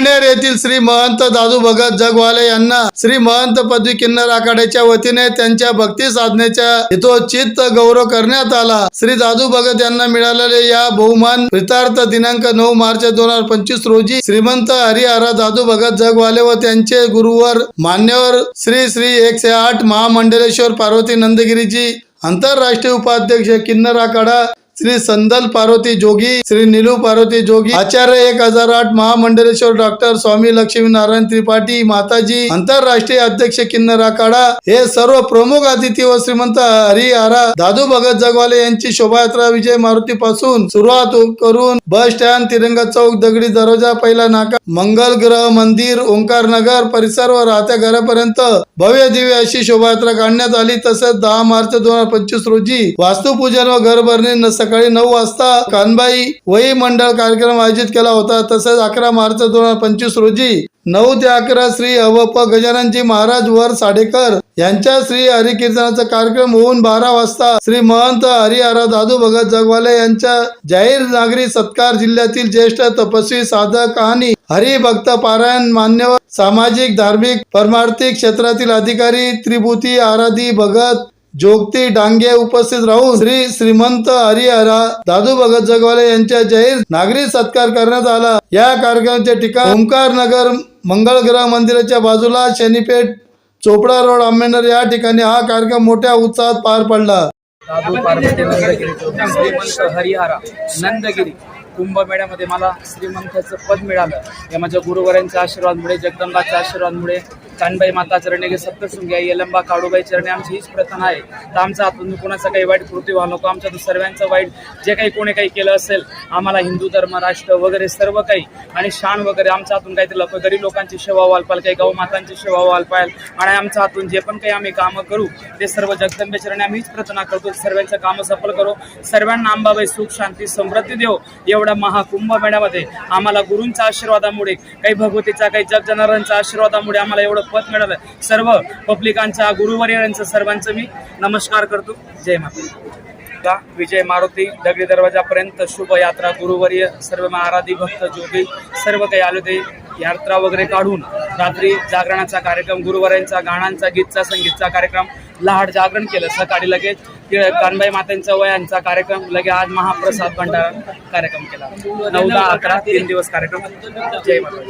येथील श्री महंत दादू भगत जगवाले यांना श्री महंत पदवी किन्नर आखाड्याच्या वतीने त्यांच्या भक्ती साधनेच्या हितोचित गौरव करण्यात आला. श्री दादू भगत यांना मिळालेले या बहुमान प्रितार्थ दिनांक नऊ मार्च दोन हजार पंचवीस रोजी श्रीमंत हरिहरा दादू भगत जगवाले व त्यांचे गुरुवर मान्यवर श्री श्री एकशे आठ महामंडलेश्वर पार्वती नंदगिरीजी आंतरराष्ट्रीय उपाध्यक्ष किन्नर आखाडा श्री संदल पार्वती जोगी श्री निलू पार्वती जोगी आचार्य एक हजार आठ महामंडलेश्वर डॉक्टर स्वामी लक्ष्मी नारायण त्रिपाठी माताजी आंतरराष्ट्रीय अध्यक्ष किन्नर आखाडा हे सर्व प्रमुख अतिथी व श्रीमंत हरिहरा दादू भगत जगवाले यांची शोभायात्रा विजय मारुती पासून सुरुवात करून बस स्टँड तिरंगा चौक दगडी दरवाजा पहिला नाका मंगल ग्रह मंदिर ओंकार नगर परिसर व राहत्या घरापर्यंत भव्य दिव्य अशी शोभायात्रा काढण्यात आली. तसेच दहा मार्च दोन हजार पंचवीस रोजी वास्तुपूजन व घरभरणी न सकाळी नऊ वाजता कानबाई वही मंडळ कार्यक्रम आयोजित केला होता. तसेच अकरा मार्च दोन हजार पंचवीस रोजी नऊ ते अकरा श्री अवप गजाननजी महाराज वर साडेकर यांच्या श्री हरिकीर्तनाचा कार्यक्रम होऊन बारा वाजता श्री महंत हरिहरा दादू भगत जगवाले यांच्या जाहीर नागरी सत्कार जिल्ह्यातील ज्येष्ठ तपस्वी साधक आणि हरिभक्त पारायण मान्यवर सामाजिक धार्मिक परमार्थिक क्षेत्रातील अधिकारी त्रिभूती आराधी भगत जोगती डांगे उपस्थित राहून श्री श्रीमंत हरिहरा दादू भगत जगवाले यांच्या जाहीर नागरी सत्कार करण्यात आला. या कार्यक्रमाचे ठिकाण ओंकार नगर मंगळग्रह मंदिराच्या बाजूला शनीपेठ चोपडा रोड आंबेनर या ठिकाणी हा कार्यक्रम मोठ्या उत्साहात पार पडला. दादू पार्वती नंदगिरी श्रीमंत हरिहरा नंदगिरी कुंभमेळ्यामध्ये मला श्रीमंताचं पद मिळालं. या माझ्या गुरुवरांच्या आशीर्वादमुळे जगदंबाच्या आशीर्वादमुळे कानबाई माता चरणी सप्तशृंगी आई यलंबा काळूबाई चरणी आमची हीच प्रथना आहे. तर आमचा हातून कोणाचा काही वाईट कृती व्हावं नको आमच्या सर्वांचं वाईट जे काही कोणी काही केलं असेल आम्हाला हिंदू धर्म राष्ट्र वगैरे सर्व काही आणि शान वगैरे आमच्या हातून काहीतरी लोक गरीब लोकांची सेवा व्हाल पाहिजे काही गौमातांची सेवा व्हाल पाहिजे आणि आमच्या हातून जे पण काही आम्ही कामं करू ते सर्व जगदंबे चरणे आम्ही हीच प्रार्थना करतो सर्वांचं कामं सफल करू सर्वांना आंबाबाई सुख शांती समृद्धी देव एवढ्या महाकुंभ मेळ्यामध्ये आम्हाला गुरूंच्या आशीर्वादामुळे काही भगवतीचा काही जगजनारांच्या आशीर्वादामुळे आम्हाला एवढं पद मिळालं. सर्व पब्लिकांच्या गुरुवर्यांचं सर्वांचं मी नमस्कार करतो. जय माता का विजय मारुती दगडी दरवाजापर्यंत शुभयात्रा गुरुवर्य सर्व महाराधी भक्त जोगी सर्व काही आले ते यात्रा वगैरे काढून रात्री जागरणाचा कार्यक्रम गुरुवारांचा गाण्यांचा गीतचा संगीतचा कार्यक्रम लहाट जागरण केलं सकाळी लगेच. ते कानबाई मातांचा वयांचा कार्यक्रम लगे आज महाप्रसाद भंडारा कार्यक्रम केला. नऊ दहा अकरा तीन दिवस कार्यक्रम. जय माता